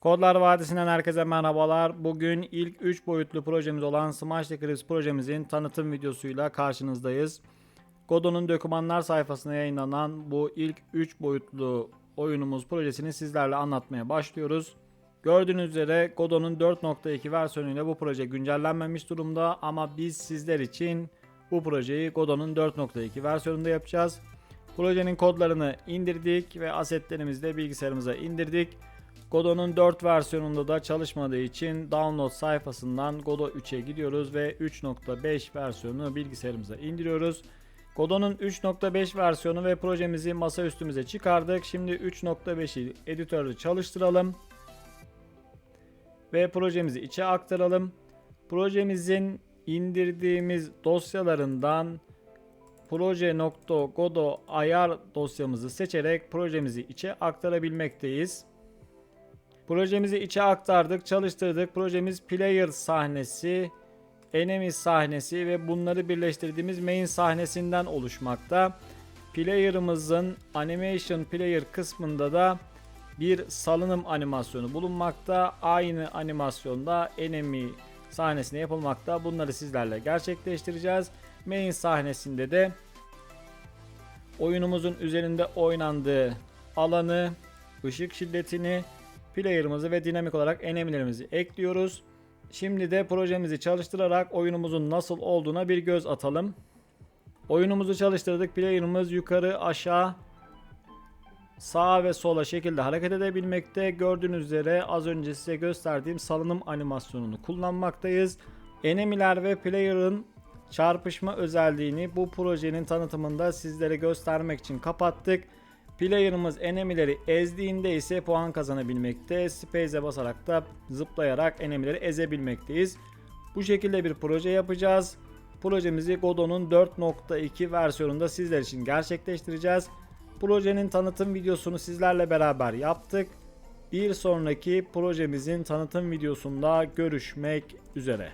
Kodlar Vadisi'nden herkese merhabalar. Bugün ilk 3 boyutlu projemiz olan Smash the Crips projemizin tanıtım videosuyla karşınızdayız. Godot'un dokümanlar sayfasına yayınlanan bu ilk 3 boyutlu oyunumuz projesini sizlerle anlatmaya başlıyoruz. Gördüğünüz üzere Godot'un 4.2 versiyonuyla bu proje güncellenmemiş durumda ama biz sizler için bu projeyi Godot'un 4.2 versiyonunda yapacağız. Projenin kodlarını indirdik ve asetlerimizi de bilgisayarımıza indirdik. Godot'un 4 versiyonunda da çalışmadığı için download sayfasından Godot 3'e gidiyoruz ve 3.5 versiyonunu bilgisayarımıza indiriyoruz. Godot'un 3.5 versiyonu ve projemizi masa üstümüze çıkardık. Şimdi 3.5'i editörde çalıştıralım. Ve projemizi içe aktaralım. Projemizin indirdiğimiz dosyalarından proje.godot ayar dosyamızı seçerek projemizi içe aktarabilmekteyiz. Projemizi içe aktardık, çalıştırdık. Projemiz player sahnesi, enemy sahnesi ve bunları birleştirdiğimiz main sahnesinden oluşmakta. Player'ımızın animation player kısmında da bir salınım animasyonu bulunmakta. Aynı animasyonda enemy sahnesine yapılmakta. Bunları sizlerle gerçekleştireceğiz. Main sahnesinde de oyunumuzun üzerinde oynandığı alanı, ışık şiddetini, player'ımızı ve dinamik olarak enemlerimizi ekliyoruz. Şimdi de projemizi çalıştırarak oyunumuzun nasıl olduğuna bir göz atalım. Oyunumuzu çalıştırdık. Player'ımız yukarı, aşağı, sağa ve sola şekilde hareket edebilmekte. Gördüğünüz üzere az önce size gösterdiğim salınım animasyonunu kullanmaktayız. Enemiler ve player'ın çarpışma özelliğini bu projenin tanıtımında sizlere göstermek için kapattık. Player'ımız enemileri ezdiğinde ise puan kazanabilmekte. Space'e basarak da zıplayarak enemileri ezebilmekteyiz. Bu şekilde bir proje yapacağız. Projemizi Godot'un 4.2 versiyonunda sizler için gerçekleştireceğiz. Projenin tanıtım videosunu sizlerle beraber yaptık. Bir sonraki projemizin tanıtım videosunda görüşmek üzere.